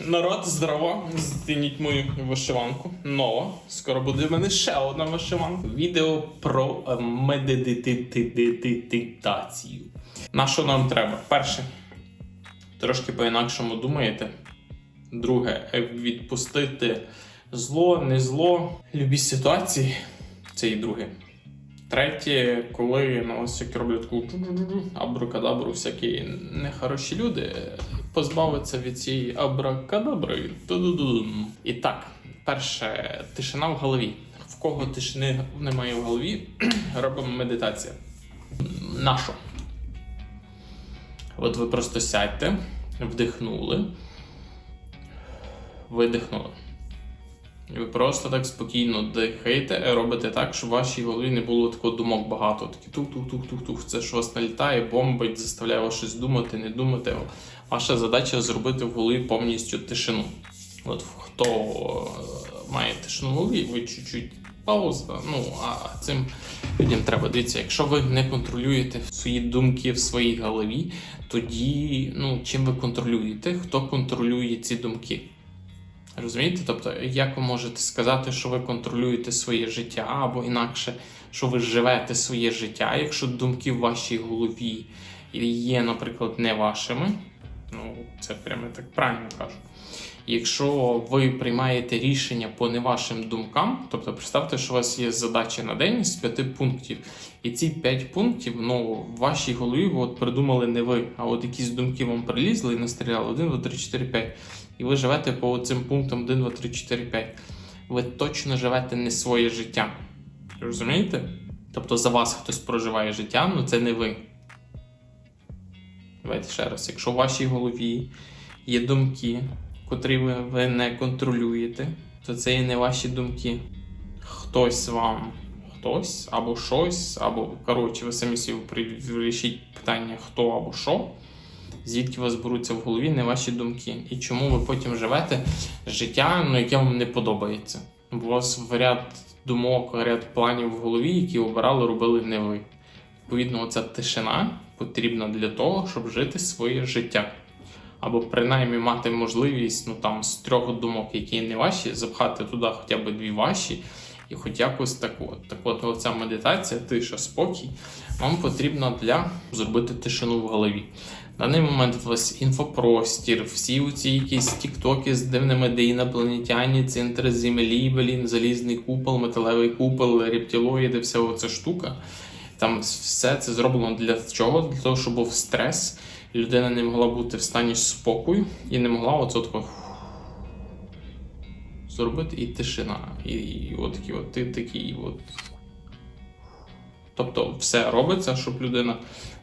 Народ, здорово! Зцініть мою вишиванку. Нова. Скоро буде в мене ще одна вишиванка. Відео про е, медитацію. На що нам треба? Перше, трошки по-інакшому думаєте. Друге, е, відпустити зло, не зло, любі ситуації. Це і друге. Третє, коли на вас всякі роблять таку джу-джу-джу, абракадабру, всякі нехороші люди позбавиться від цієї абракадабри. І так, перше, тишина в голові. В кого тишини немає в голові, робимо медитацію. Нашу. От ви просто сядьте, вдихнули, видихнули. Ви просто так спокійно дихаєте, робите так, щоб в вашій голові не було такого думок багато. Такі тух-тух-тух-тух-тух. Це що вас налітає, бомбить, заставляє вас щось думати, не думати. Ваша задача зробити в голові повністю тишину. От хто е, має тишину в голові, ви чуть-чуть пауза. Ну а цим людям треба дивіться, якщо ви не контролюєте свої думки в своїй голові, тоді ну чим ви контролюєте? Хто контролює ці думки? Розумієте? Тобто, як ви можете сказати, що ви контролюєте своє життя, або інакше, що ви живете своє життя, якщо думки в вашій голові є, наприклад, не вашими? Ну, це прямо так правильно кажу. Якщо ви приймаєте рішення по не вашим думкам, тобто представте, що у вас є задача на день з п'яти пунктів, і ці п'ять пунктів ну, в вашій голові от придумали не ви, а от якісь думки вам прилізли і настріляли 1, 2, 3, 4, 5. І ви живете по цим пунктам 1, 2, 3, 4, 5. Ви точно живете не своє життя. Розумієте? Тобто за вас хтось проживає життя, але це не ви. Давайте ще раз. Якщо в вашій голові є думки, котрі ви, не контролюєте, то це і не ваші думки. Хтось вам, хтось або щось, або коротше, ви самі собі вирішіть питання хто або що, звідки у вас беруться в голові не ваші думки. І чому ви потім живете життя, ну, яке вам не подобається. Бо у вас ряд думок, ряд планів в голові, які обирали, робили не ви. Відповідно, оця тишина потрібна для того, щоб жити своє життя. Або принаймні мати можливість ну, там, з трьох думок, які не ваші, запхати туди хоча б дві ваші, і хоч якось так от. Так от оця медитація, тиша, спокій, вам потрібна для зробити тишину в голові. Даний момент вас інфопростір, всі ці якісь тіктоки з дивними, де інопланетяні, центри землі, блін, залізний купол, металевий купол, рептилоїди, вся оця штука. Там все це зроблено для чого? Для того, щоб був стрес, людина не могла бути в стані спокою і не могла оце тако зробити і тишина. І, і от такі от ти такий от. Тобто все робиться, щоб людина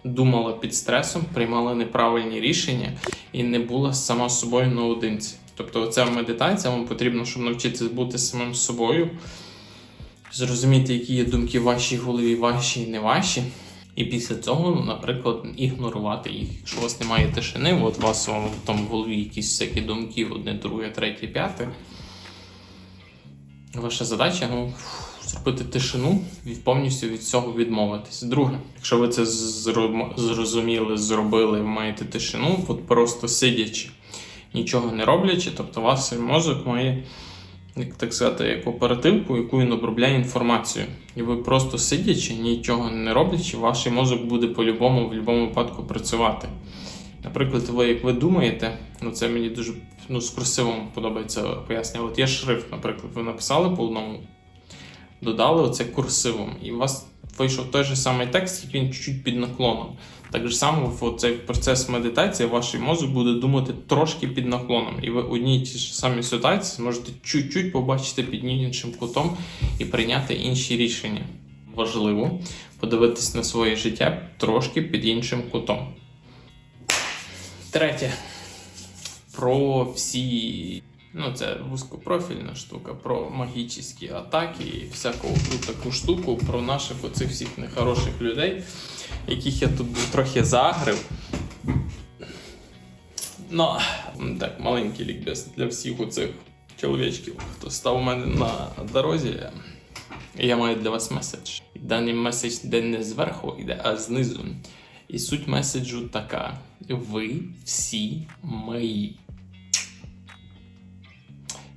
думала під стресом, приймала неправильні рішення і не була сама собою наодинці. Тобто, ця медитація вам потрібно, щоб навчитися бути самим собою, зрозуміти, які є думки в вашій голові, ваші і не ваші. І після цього, наприклад, ігнорувати їх. Якщо у вас немає тишини, от у вас там в голові якісь всякі думки, одне, друге, третє, п'яте. Ваша задача ну, зробити тишину і повністю від цього відмовитись. Друге, якщо ви це зро- зрозуміли, зробили, ви маєте тишину, от просто сидячи, нічого не роблячи, тобто ваш мозок має, як так сказати, як оперативку, яку він обробляє інформацію. І ви просто сидячи, нічого не роблячи, ваш мозок буде по-любому в будь-якому випадку працювати. Наприклад, ви як ви думаєте, ну це мені дуже ну, з красивим подобається пояснення. От є шрифт, наприклад, ви написали по одному, додали оце курсивом, і у вас вийшов той же самий текст, як він чуть-чуть під наклоном. Так же само в цей процес медитації ваш мозок буде думати трошки під наклоном, і ви одні й ті ж самі ситуації зможете чуть-чуть побачити під іншим кутом і прийняти інші рішення. Важливо подивитись на своє життя трошки під іншим кутом. Третє. Про всі. Ну, це вузькопрофільна штука, про магічні атаки і всяку таку штуку, про наших оцих всіх нехороших людей, яких я тут трохи загрив. Ну, так, маленький лікбез для всіх оцих чоловічків, хто став у мене на дорозі. Я маю для вас меседж. Даний меседж йде не зверху, йде, а знизу. І суть меседжу така: ви всі мої.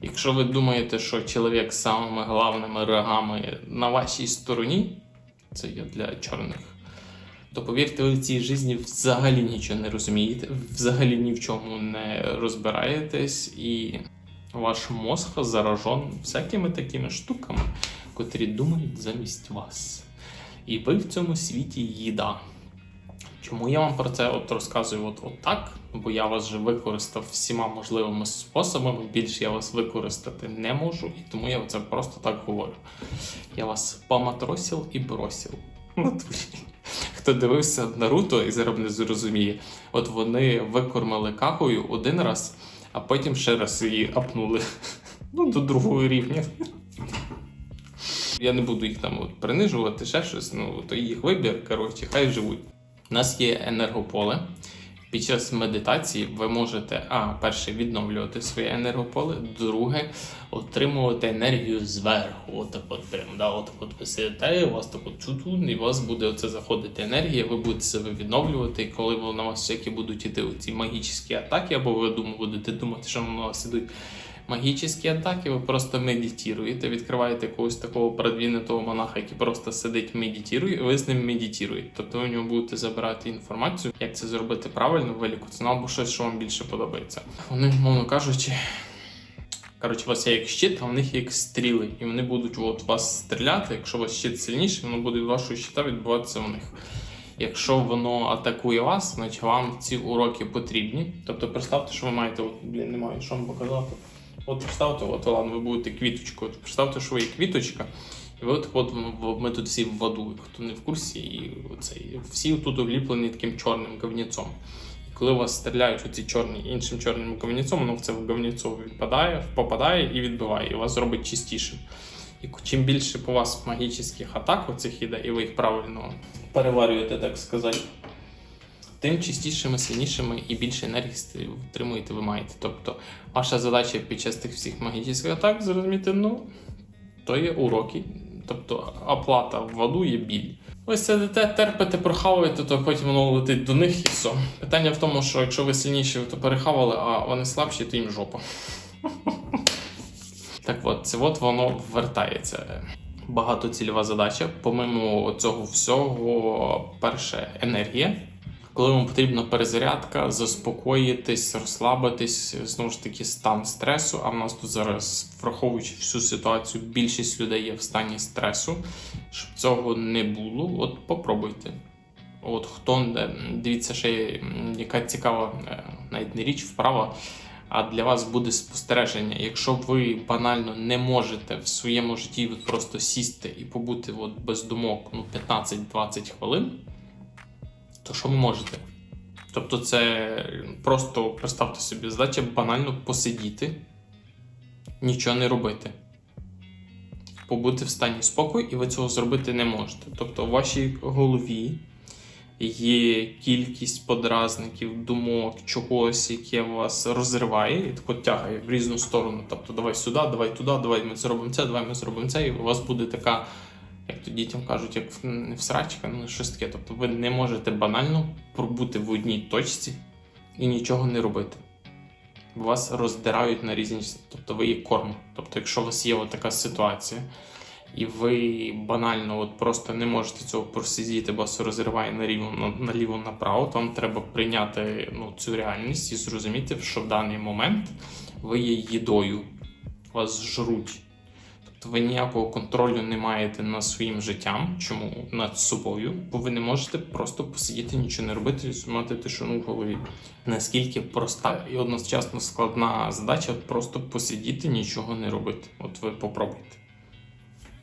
Якщо ви думаєте, що чоловік з самими головними рогами на вашій стороні, це є для чорних, то повірте, ви в цій житті взагалі нічого не розумієте, взагалі ні в чому не розбираєтесь, і ваш мозг заражен всякими такими штуками, котрі думають замість вас. І ви в цьому світі їда. Чому я вам про це от розказую от, от так? Бо я вас вже використав всіма можливими способами. Більше я вас використати не можу, і тому я це просто так говорю. Я вас поматросив і бросив. Хто дивився Наруто і зараз не зрозуміє, от вони викормили какою один раз, а потім ще раз її апнули. Ну, до другого рівня. Я не буду їх там от принижувати, ще щось, ну то їх вибір, коротше, хай живуть. У нас є енергополе. Під час медитації ви можете, а, перше, відновлювати своє енергополе, друге, отримувати енергію зверху. Отак от прям, да, отак от ви сидите, у вас так от чутун, і у вас буде оце заходити енергія, ви будете себе відновлювати, і коли на вас всякі будуть іти ці магічні атаки, або ви дум- будете думати, що на вас ідуть магічні атаки, ви просто медитуєте, відкриваєте якогось такого продвинутого монаха, який просто сидить, медитує, і ви з ним медитуєте. Тобто ви у нього будете забирати інформацію, як це зробити правильно, велику ціну або щось, що вам більше подобається. Вони, мовно кажучи. Коротше, у вас є як щит, а в них є як стріли, і вони будуть от вас стріляти. Якщо у вас щит сильніший, воно буде від вашого щита відбуватися в них. Якщо воно атакує вас, значить вам ці уроки потрібні. Тобто представте, що ви маєте, от, блін, немає що вам показати. От представте, от ладно, ви будете квіточкою. От представте, що ви є квіточка, і ви от, от ми тут всі в воду, хто не в курсі, і оцей, всі тут обліплені таким чорним говніцом. І коли вас стріляють оці чорні іншим чорним говніцом, воно в це говніцо відпадає, попадає і відбиває, і вас зробить чистішим. І чим більше по вас магічних атак оцих іде, і ви їх правильно переварюєте, так сказати, тим чистішими, сильнішими і більше енергії отримуєте ви маєте. Тобто ваша задача під час тих всіх магічних атак зрозуміти, ну, то є уроки. Тобто оплата в воду є біль. Ви сидите, терпите, прохавуєте, то потім воно летить до них і все. Питання в тому, що якщо ви сильніші, то перехавали, а вони слабші, то їм жопа. Так от, це от воно вертається. Багатоцільова задача. Помимо цього всього, перше енергія. Коли вам потрібна перезарядка, заспокоїтись, розслабитись, знову ж таки, стан стресу. А в нас тут зараз, враховуючи всю ситуацію, більшість людей є в стані стресу. Щоб цього не було, от попробуйте. От хто дивіться, ще яка цікава, е, навіть не річ вправа, а для вас буде спостереження. Якщо ви банально не можете в своєму житті просто сісти і побути от без думок ну, 15-20 хвилин, то що ви можете? Тобто, це просто представте собі, задача банально посидіти, нічого не робити. Побути в стані спокою, і ви цього зробити не можете. Тобто, в вашій голові є кількість подразників, думок, чогось, яке вас розриває, і тако тягає в різну сторону. Тобто, давай сюди, давай туди, давай ми зробимо це, давай ми зробимо це, і у вас буде така, як то дітям кажуть, як в- не всрачка, ну щось таке. Тобто ви не можете банально пробути в одній точці і нічого не робити. Вас роздирають на різні, тобто ви є корм. Тобто, якщо у вас є така ситуація, і ви банально от просто не можете цього просидіти, бо вас розриває наліво, наліво направо, то вам треба прийняти ну, цю реальність і зрозуміти, що в даний момент ви є їдою, вас жруть. Тобто ви ніякого контролю не маєте над своїм життям, чому над собою, бо ви не можете просто посидіти, нічого не робити і мати тишину в голові. Наскільки проста і одночасно складна задача просто посидіти, нічого не робити. От ви попробуйте.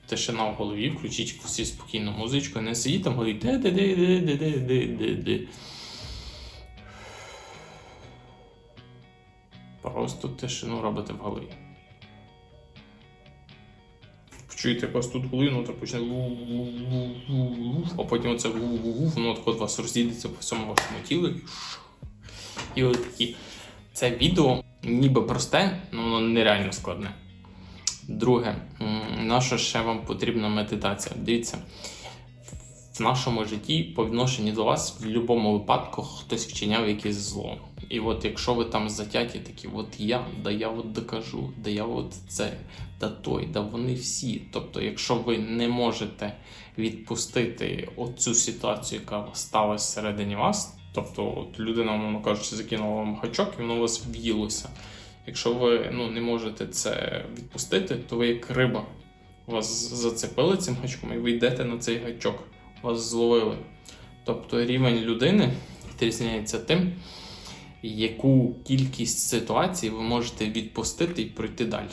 Тишина в голові, включіть якусь спокійну музичку, не сидіть там говоріть де де де де де де де де де Просто тишину робите в голові. Почуєте якось тут глину, то почне а потім оце воно так от вас розійдеться по всьому вашому тілу. і ш- І. Це відео ніби просте, але воно нереально складне. Друге, на що ще вам потрібна медитація? Дивіться, в нашому житті по відношенню до вас в будь-якому випадку хтось вчиняв якесь зло. І от якщо ви там затяті такі, от я, да я от докажу, да я от це, да той, да вони всі. Тобто, якщо ви не можете відпустити оцю ситуацію, яка сталася всередині вас, тобто от людина, мовно кажучи, закинула вам гачок і воно у вас в'їлося. Якщо ви ну, не можете це відпустити, то ви як риба. Вас зацепили цим гачком і ви йдете на цей гачок, вас зловили. Тобто рівень людини відрізняється тим, яку кількість ситуацій ви можете відпустити і пройти далі.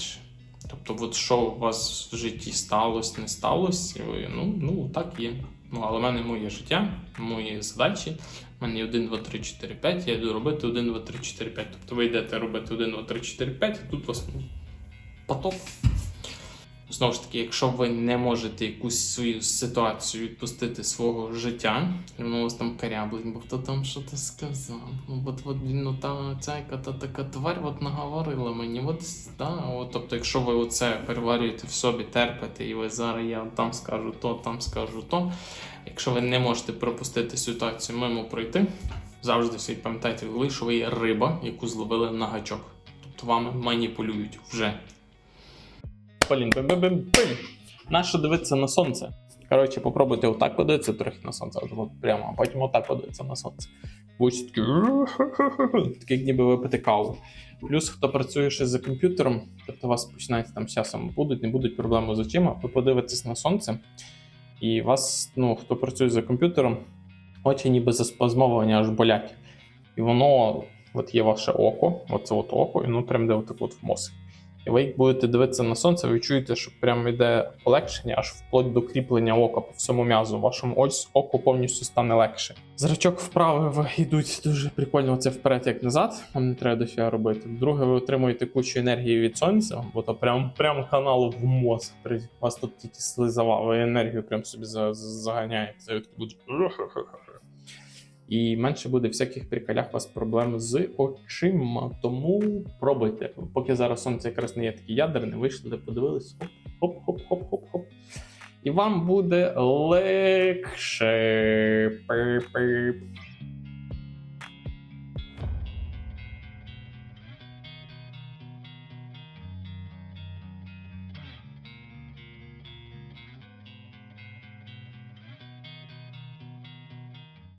Тобто, от що у вас в житті сталося, не сталося, ви, ну, ну так є. Ну, але в мене моє життя, мої задачі. У мене є 1, 2, 3, 4, 5, я йду робити 1, 2, 3, 4, 5. Тобто ви йдете робити 1, 2, 3, 4, 5, і тут у вас ну, потоп. Знову ж таки, якщо ви не можете якусь свою ситуацію відпустити свого життя, воно у вас там каряблить, бо хто там що то сказав. Ну, от, от ну та ця та така тварь от наговорила мені. От, да, от, тобто, якщо ви оце переварюєте в собі, терпите, і ви зараз я там скажу то, там скажу то. Якщо ви не можете пропустити ситуацію мимо пройти, завжди всі пам'ятайте в що ви є риба, яку зловили на гачок. Тобто вами маніпулюють вже. Бим бим Нащо дивитися на сонце? Коротше, попробуйте отак подивитися трохи на сонце, от, от прямо, а потім отак подивитися на сонце. Будуть такі, такі, як ніби випити каву. Плюс, хто працює ще за комп'ютером, тобто у вас починається там з часом будуть, не будуть проблеми з очима, ви подивитесь на сонце, і вас, ну, хто працює за комп'ютером, очі ніби заспазмовані аж болять. І воно, от є ваше око, оце от око, і воно прям де отак от в мозок. І ви як будете дивитися на сонце, ви чуєте, що прямо йде полегшення аж вплоть до кріплення ока по всьому м'язу. Вашому ось оку повністю стане легше. Зрачок вправо ви йдуть дуже прикольно це вперед, як назад. Вам не треба дофіга робити. Друге, ви отримуєте кучу енергії від сонця, бо то прям, прям канал в. При- вас тут тільки слизова, ви енергію прям собі за- за- заганяєте. Це будете і менше буде всяких прикалях вас проблем з очима. Тому пробуйте. Поки зараз сонце якраз не є таке ядерне, вийшли, подивились, хоп, хоп, хоп, хоп, хоп. І вам буде легше.